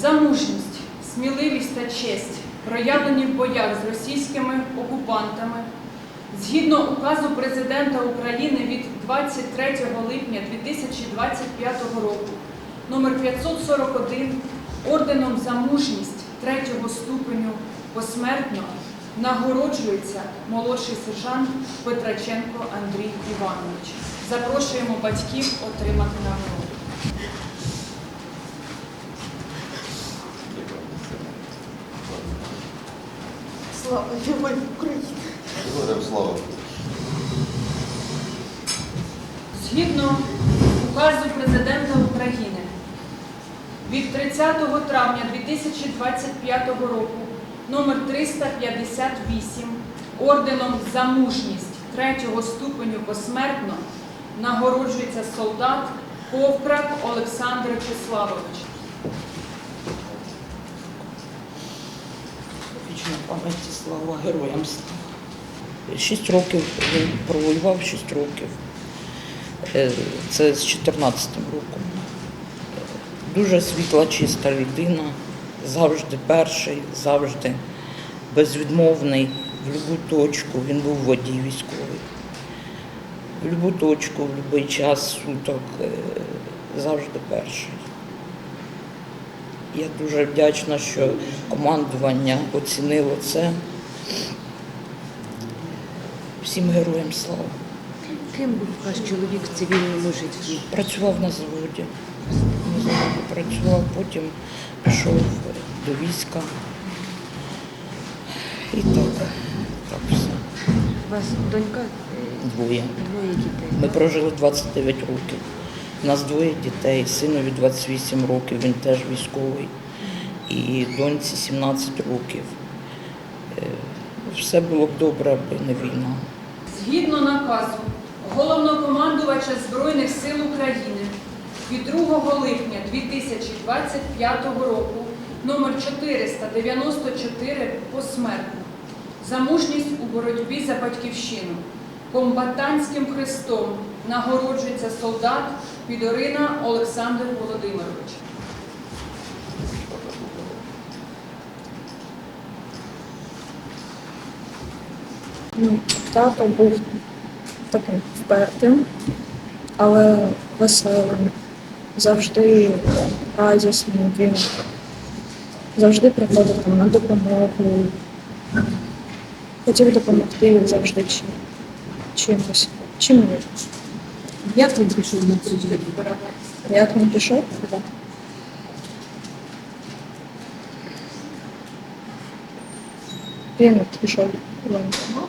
за мужність, сміливість та честь, проявлені в боях з російськими окупантами, згідно указу президента України від 23 липня 2025 року, номер 541, орденом за мужність третього ступеню посмертно нагороджується молодший сержант Петраченко Андрій Іванович. Запрошуємо батьків отримати нагороду. Слава Героям України! Героям слава. Згідно указу президента України від 30 травня 2025 року номер 358 орденом за мужність третього ступеню посмертно нагороджується солдат Ковкрак Олександр Числавович. Вічна пам'яті слава героям. Шість років він провоював, шість років. Е, Це з 14-м роком. Дуже світла, чиста людина, завжди перший, завжди безвідмовний в будь-яку точку. Він був водій військовий. В будь-яку точку, в будь-який час суток, е, завжди перший. Я дуже вдячна, що командування оцінило це. Всім героям слава. Ким був ваш чоловік в цивільному житті? Працював на заводі. На заводі працював, потім пішов до війська. І так, так все. У вас донька Двоє. двоє дітей. Ми прожили 29 років. У нас двоє дітей, синові 28 років, він теж військовий, і доньці 17 років. Е, Все було б добре, аби не війна. Згідно наказу головнокомандувача Збройних сил України від 2 липня 2025 року номер 494 посмертно за мужність у боротьбі за батьківщину комбатантським хрестом нагороджується солдат Підорина Олександр Володимирович. Тато був таким впертим, але веселим, завжди радісним. Він завжди приходив там на допомогу. Хотів допомогти завжди чим, чимось. Чим міг. Як він пішов на цю життя? Як він пішов? Він от пішов у воєнкомат.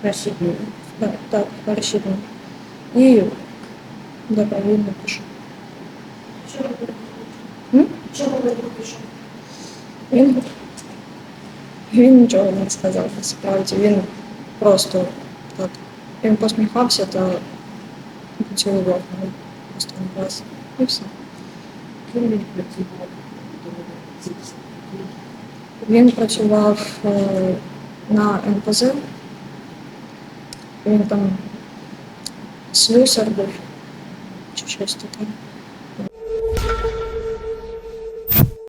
Перші дні. Так, так, перші дні. І добровільно пішов. М? Він, він нічого не сказав насправді. Він просто так. Він посміхався та поцілував останній раз. І все. Він працював? Він працював е, на НПЗ. Він там слюсар був чи щось таке.